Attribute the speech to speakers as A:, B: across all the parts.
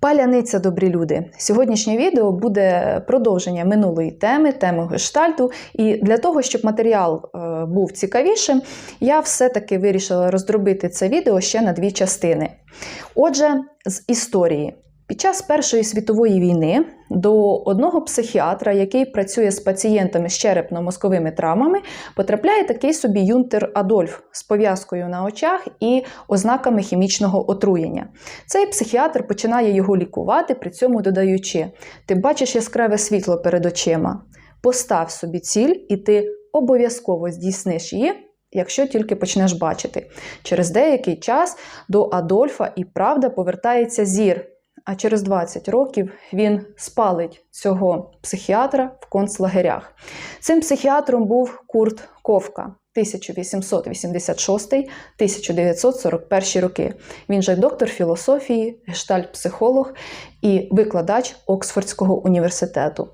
A: Паляниця, добрі люди. Сьогоднішнє відео буде продовження минулої теми, теми гештальту. І для того, щоб матеріал е, був цікавішим, я все-таки вирішила роздробити це відео ще на дві частини. Отже, з історії. Під час Першої світової війни до одного психіатра, який працює з пацієнтами з черепно-мозковими травмами, потрапляє такий собі юнтер Адольф з пов'язкою на очах і ознаками хімічного отруєння. Цей психіатр починає його лікувати, при цьому додаючи: ти бачиш яскраве світло перед очима, постав собі ціль, і ти обов'язково здійсниш її. Якщо тільки почнеш бачити, через деякий час до Адольфа і правда повертається зір, а через 20 років він спалить цього психіатра в концлагерях. Цим психіатром був Курт Ковка. 1886-1941 роки. Він же доктор філософії, гештальт-психолог і викладач Оксфордського університету.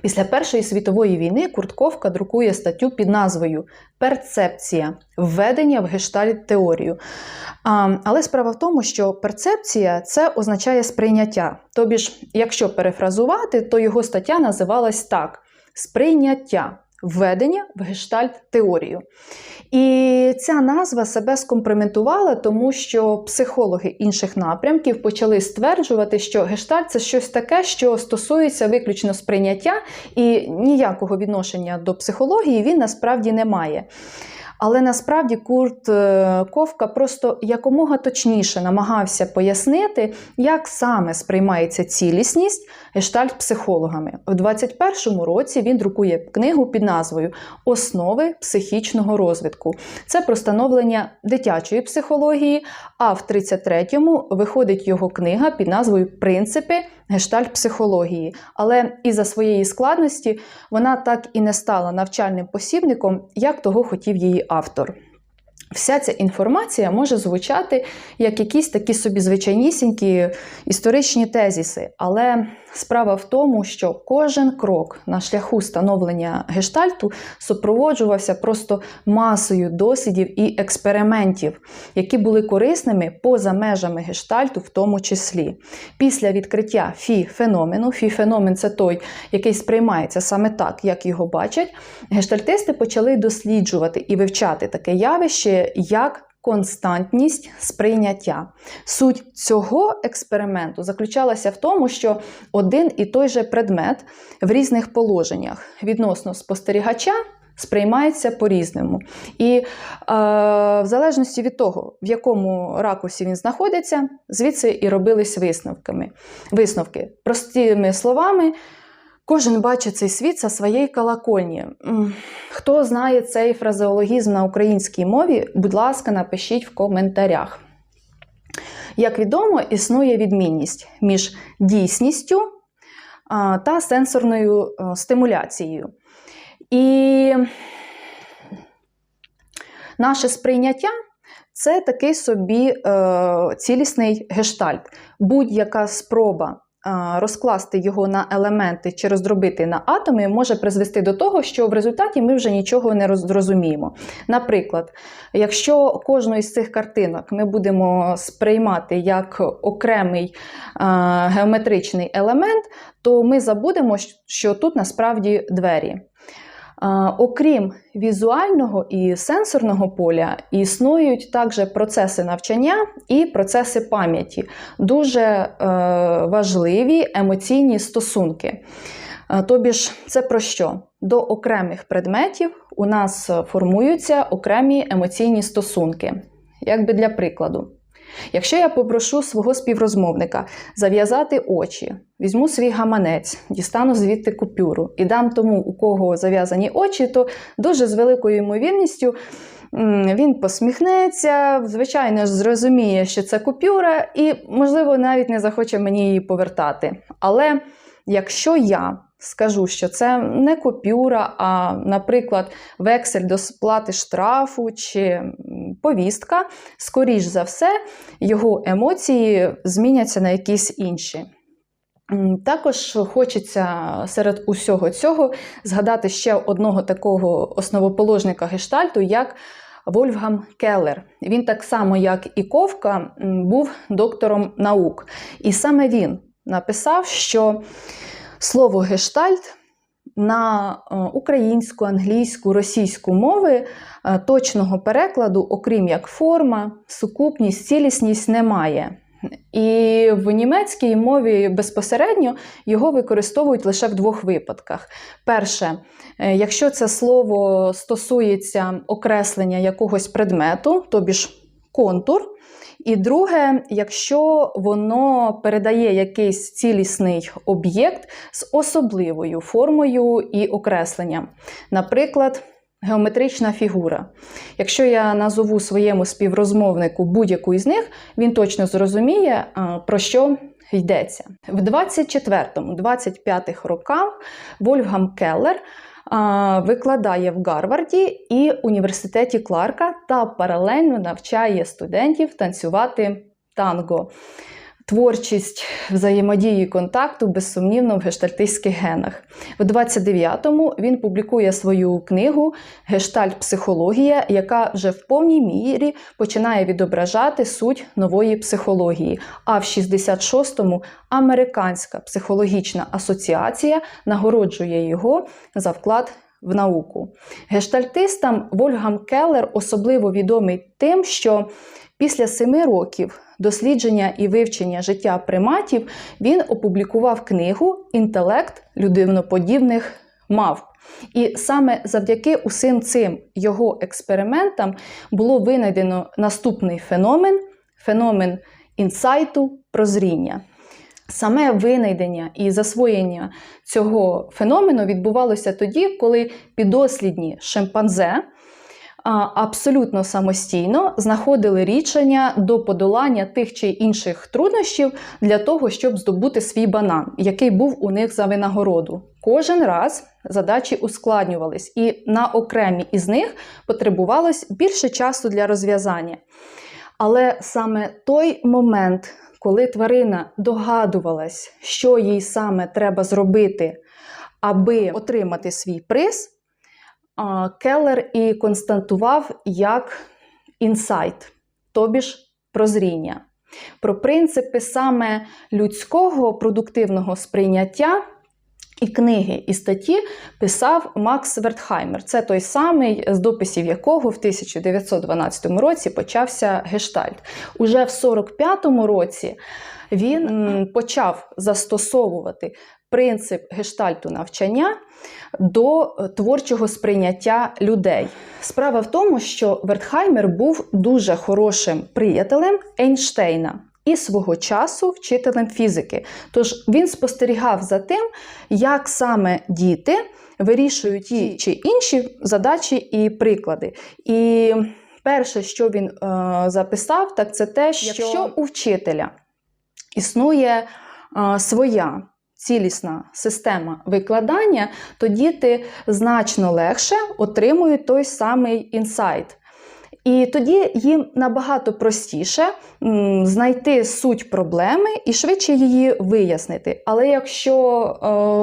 A: Після Першої світової війни Куртковка друкує статтю під назвою Перцепція введення в гештальт теорію. А, але справа в тому, що перцепція це означає сприйняття. Тобі ж, якщо перефразувати, то його стаття називалась так: сприйняття введення в гештальт теорію. І ця назва себе скомпроментувала, тому що психологи інших напрямків почали стверджувати, що гештальт це щось таке, що стосується виключно сприйняття, і ніякого відношення до психології він насправді не має. Але насправді Курт е, Ковка просто якомога точніше намагався пояснити, як саме сприймається цілісність гештальт-психологами. У 21-му році він друкує книгу під назвою Основи психічного розвитку. Це про становлення дитячої психології. А в 33-му виходить його книга під назвою Принципи гештальт-психології. Але і за своєї складності вона так і не стала навчальним посібником, як того хотів її автор. Вся ця інформація може звучати як якісь такі собі звичайнісінькі історичні тезіси, але справа в тому, що кожен крок на шляху становлення гештальту супроводжувався просто масою дослідів і експериментів, які були корисними поза межами гештальту, в тому числі. Після відкриття фі-феномену, фі-феномен це той, який сприймається саме так, як його бачать, гештальтисти почали досліджувати і вивчати таке явище як константність сприйняття. Суть цього експерименту заключалася в тому, що один і той же предмет в різних положеннях відносно спостерігача. Сприймається по-різному. І е, в залежності від того, в якому ракурсі він знаходиться, звідси і робились висновками. висновки. Простими словами, Кожен бачить цей світ за своєї колокольні. Хто знає цей фразеологізм на українській мові, будь ласка, напишіть в коментарях. Як відомо, існує відмінність між дійсністю та сенсорною стимуляцією. І наше сприйняття це такий собі е, цілісний гештальт. Будь-яка спроба розкласти його на елементи чи роздробити на атоми, може призвести до того, що в результаті ми вже нічого не зрозуміємо. Наприклад, якщо кожну із цих картинок ми будемо сприймати як окремий геометричний елемент, то ми забудемо, що тут насправді двері. Окрім візуального і сенсорного поля, існують також процеси навчання і процеси пам'яті, дуже е, важливі емоційні стосунки. Е, тобі ж, це про що? До окремих предметів у нас формуються окремі емоційні стосунки, якби для прикладу. Якщо я попрошу свого співрозмовника зав'язати очі, візьму свій гаманець, дістану звідти купюру і дам тому, у кого зав'язані очі, то дуже з великою ймовірністю він посміхнеться, звичайно зрозуміє, що це купюра, і, можливо, навіть не захоче мені її повертати. Але якщо я скажу, що це не купюра, а, наприклад, вексель до сплати штрафу чи повістка, скоріш за все, його емоції зміняться на якісь інші. Також хочеться серед усього цього згадати ще одного такого основоположника гештальту, як Вольфгам Келлер. Він так само, як і Ковка, був доктором наук. І саме він написав, що слово гештальт на е, українську, англійську, російську мови е, точного перекладу, окрім як форма, сукупність, цілісність немає. І в німецькій мові безпосередньо його використовують лише в двох випадках. Перше, е, якщо це слово стосується окреслення якогось предмету, тобі ж контур. І друге, якщо воно передає якийсь цілісний об'єкт з особливою формою і окресленням. Наприклад, геометрична фігура. Якщо я назову своєму співрозмовнику будь-яку із них, він точно зрозуміє, про що йдеться. В 24-25 роках Вольфгам Келлер викладає в Гарварді і університеті Кларка та паралельно навчає студентів танцювати танго. Творчість взаємодії контакту безсумнівно в гештальтистських генах. В 29-му він публікує свою книгу Гештальт-психологія, яка вже в повній мірі починає відображати суть нової психології. А в 66-му Американська психологічна асоціація нагороджує його за вклад в науку. Гештальтистам Вольгам Келлер особливо відомий тим, що після семи років дослідження і вивчення життя приматів він опублікував книгу Інтелект людиноподібних мавп. І саме завдяки усім цим його експериментам було винайдено наступний феномен феномен інсайту прозріння. Саме винайдення і засвоєння цього феномену відбувалося тоді, коли підослідні шимпанзе абсолютно самостійно знаходили рішення до подолання тих чи інших труднощів для того, щоб здобути свій банан, який був у них за винагороду. Кожен раз задачі ускладнювались, і на окремі із них потребувалось більше часу для розв'язання. Але саме той момент, коли тварина догадувалась, що їй саме треба зробити, аби отримати свій приз, Келлер і констатував як інсайт, тобі ж прозріння. Про принципи саме людського продуктивного сприйняття і книги і статті писав Макс Вертхаймер. Це той самий, з дописів якого в 1912 році почався гештальт. Уже в 45-му році він почав застосовувати принцип гештальту навчання до е, творчого сприйняття людей. Справа в тому, що Вертхаймер був дуже хорошим приятелем Ейнштейна. І свого часу вчителем фізики. Тож він спостерігав за тим, як саме діти вирішують ті чи інші задачі і приклади. І перше, що він е, записав, так це те, що якщо у вчителя існує е, своя цілісна система викладання, то діти значно легше отримують той самий інсайт. І тоді їм набагато простіше знайти суть проблеми і швидше її вияснити. Але якщо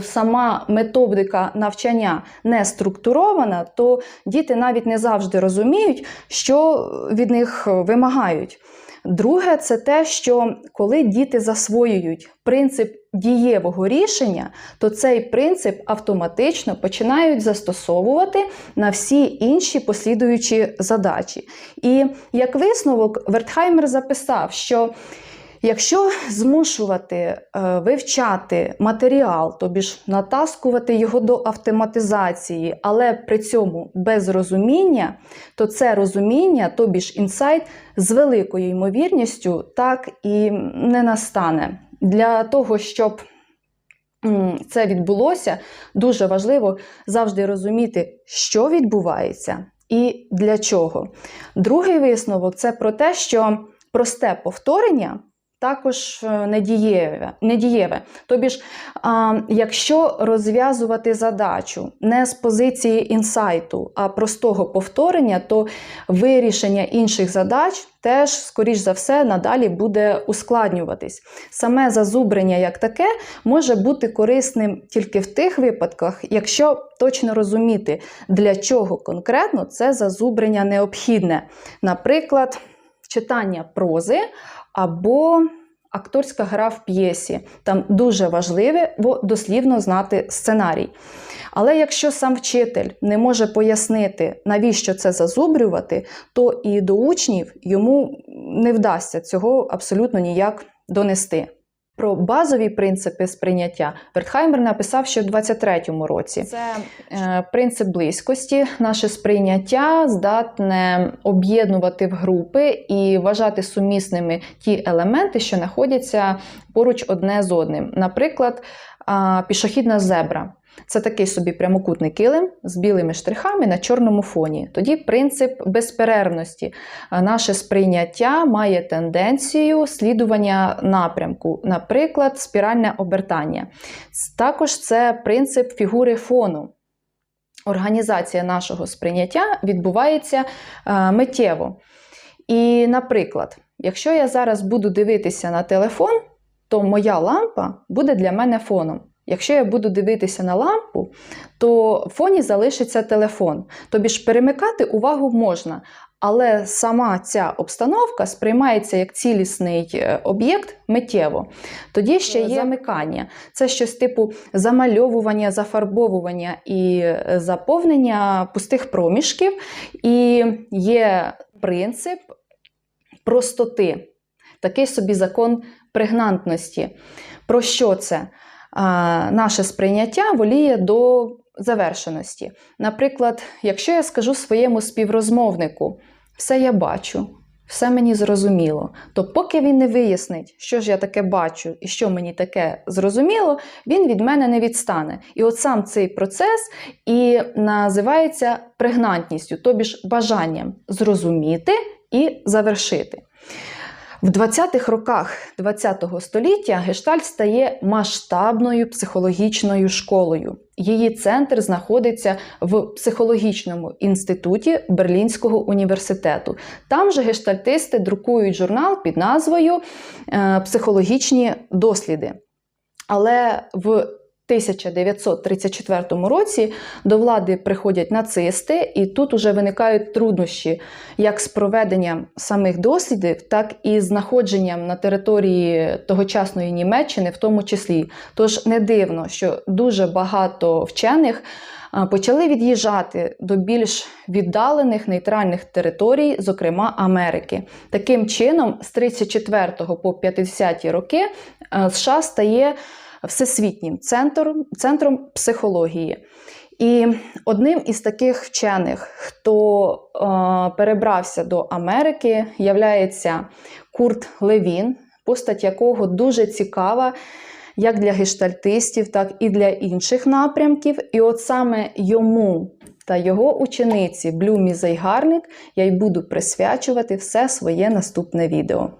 A: е, сама методика навчання не структурована, то діти навіть не завжди розуміють, що від них вимагають. Друге, це те, що коли діти засвоюють принцип дієвого рішення, то цей принцип автоматично починають застосовувати на всі інші послідуючі задачі. І як висновок, Вертхаймер записав, що Якщо змушувати е, вивчати матеріал, тобі ж натаскувати його до автоматизації, але при цьому без розуміння, то це розуміння, тобі ж інсайт, з великою ймовірністю так і не настане. Для того, щоб це відбулося, дуже важливо завжди розуміти, що відбувається і для чого. Другий висновок це про те, що просте повторення також е, недієве. недієве. Тобі ж, а, якщо розв'язувати задачу не з позиції інсайту, а простого повторення, то вирішення інших задач теж, скоріш за все, надалі буде ускладнюватись. Саме зазубрення як таке може бути корисним тільки в тих випадках, якщо точно розуміти, для чого конкретно це зазубрення необхідне. Наприклад, читання прози або акторська гра в п'єсі. Там дуже важливе бо дослівно знати сценарій. Але якщо сам вчитель не може пояснити, навіщо це зазубрювати, то і до учнів йому не вдасться цього абсолютно ніяк донести. Про базові принципи сприйняття Вертхаймер написав ще в 23-му році. Це е, принцип близькості, наше сприйняття здатне об'єднувати в групи і вважати сумісними ті елементи, що знаходяться поруч одне з одним. Наприклад, е, пішохідна зебра. Це такий собі прямокутний килим з білими штрихами на чорному фоні. Тоді принцип безперервності. Наше сприйняття має тенденцію слідування напрямку, наприклад, спіральне обертання. Також це принцип фігури фону. Організація нашого сприйняття відбувається е, миттєво. І, наприклад, якщо я зараз буду дивитися на телефон, то моя лампа буде для мене фоном. Якщо я буду дивитися на лампу, то в фоні залишиться телефон. Тобі ж перемикати увагу можна, але сама ця обстановка сприймається як цілісний е, об'єкт миттєво. Тоді ще є замикання. Це щось типу замальовування, зафарбовування і е, заповнення пустих проміжків. І є принцип простоти, такий собі закон прегнантності. Про що це? Наше сприйняття воліє до завершеності. Наприклад, якщо я скажу своєму співрозмовнику, все я бачу, все мені зрозуміло, то поки він не вияснить, що ж я таке бачу і що мені таке зрозуміло, він від мене не відстане. І от сам цей процес і називається прегнантністю, тобі ж бажанням зрозуміти і завершити. В 20-х роках ХХ століття гештальт стає масштабною психологічною школою. Її центр знаходиться в психологічному інституті Берлінського університету. Там же гештальтисти друкують журнал під назвою е, Психологічні досліди. Але в 1934 році до влади приходять нацисти, і тут уже виникають труднощі як з проведенням самих дослідів, так і знаходженням на території тогочасної Німеччини, в тому числі. Тож не дивно, що дуже багато вчених почали від'їжджати до більш віддалених нейтральних територій, зокрема Америки. Таким чином, з 34 по 50 роки США стає всесвітнім центром, центром психології. І одним із таких вчених, хто е, перебрався до Америки, являється Курт Левін, постать якого дуже цікава як для гештальтистів, так і для інших напрямків. І от саме йому та його учениці Блюмі Зайгарник я й буду присвячувати все своє наступне відео.